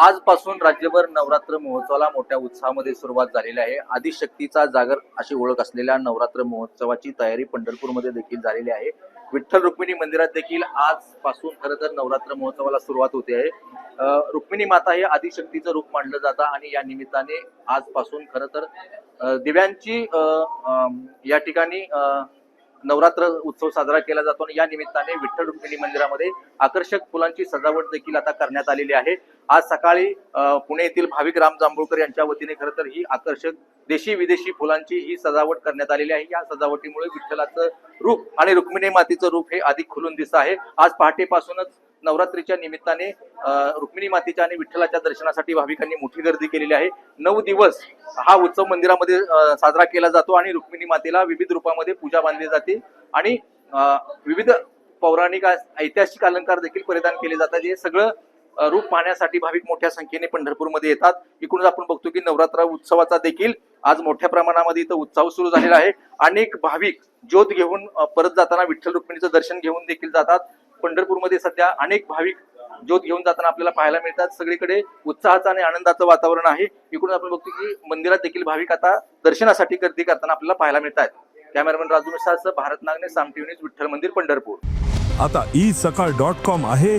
आजपासून राज्यभर नवरात्र महोत्सवाला मोठ्या उत्साहामध्ये सुरुवात झालेली आहे. आदिशक्तीचा जागर अशी ओळख असलेल्या नवरात्र महोत्सवाची तयारी पंढरपूरमध्ये देखील झालेली आहे. विठ्ठल रुक्मिणी मंदिरात देखील आजपासून खरं तर नवरात्र महोत्सवाला सुरुवात होते आहे. रुक्मिणी माता हे आदिशक्तीचं रूप मानलं जातं आणि या निमित्ताने आजपासून खरं तर दिव्यांची या ठिकाणी नवरात्र उत्सव साजरा केला जातो आणि या निमित्ताने विठ्ठल रुक्मिणी मंदिरामध्ये आकर्षक फुलांची सजावट देखील आता करण्यात आलेली आहे. आज सकाळी पुणे येथील भाविक राम जांभूळकर यांच्या वतीने खरं तर ही आकर्षक देशी विदेशी फुलांची ही सजावट करण्यात आलेली आहे. या सजावटीमुळे विठ्ठलाचं रूप आणि रुक्मिणी मातेचं रूप हे अधिक खुलून दिसत आहे. आज पहाटेपासूनच नवरात्रीच्या निमित्ताने रुक्मिणी मातेच्या आणि विठ्ठलाच्या दर्शनासाठी भाविकांनी मोठी गर्दी केलेली आहे. नऊ दिवस हा उत्सव मंदिरामध्ये साजरा केला जातो आणि रुक्मिणी मातेला विविध रूपामध्ये पूजा बांधली जाते आणि विविध पौराणिक ऐतिहासिक अलंकार देखील परिधान केले जातात. हे सगळं रूप पाहण्यासाठी भाविक मोठ्या संख्येने पंढरपूरमध्ये येतात. एकूणच आपण बघतो की नवरात्र उत्सवाचा देखील आज मोठ्या प्रमाणामध्ये इथं उत्सव सुरू झालेला आहे. अनेक भाविक ज्योत घेऊन परत जाताना विठ्ठल रुक्मिणीचं दर्शन घेऊन देखील जातात. पंढरपूरमध्ये सध्या अनेक भाविक ज्योत घेऊन जाताना आपल्याला पाहायला मिळतात. सगळीकडे उत्साहाचं आणि आनंदाचं वातावरण आहे. एकूणच आपण बघतो की मंदिरात देखील भाविक आता दर्शनासाठी गर्दी करताना आपल्याला पाहायला मिळत आहेत कॅमेरामॅन राजू मिसाळसह भारत नागने साम टीव्ही न्यूज विठ्ठल मंदिर पंढरपूर. आता ई सकाळ डॉट कॉम आहे.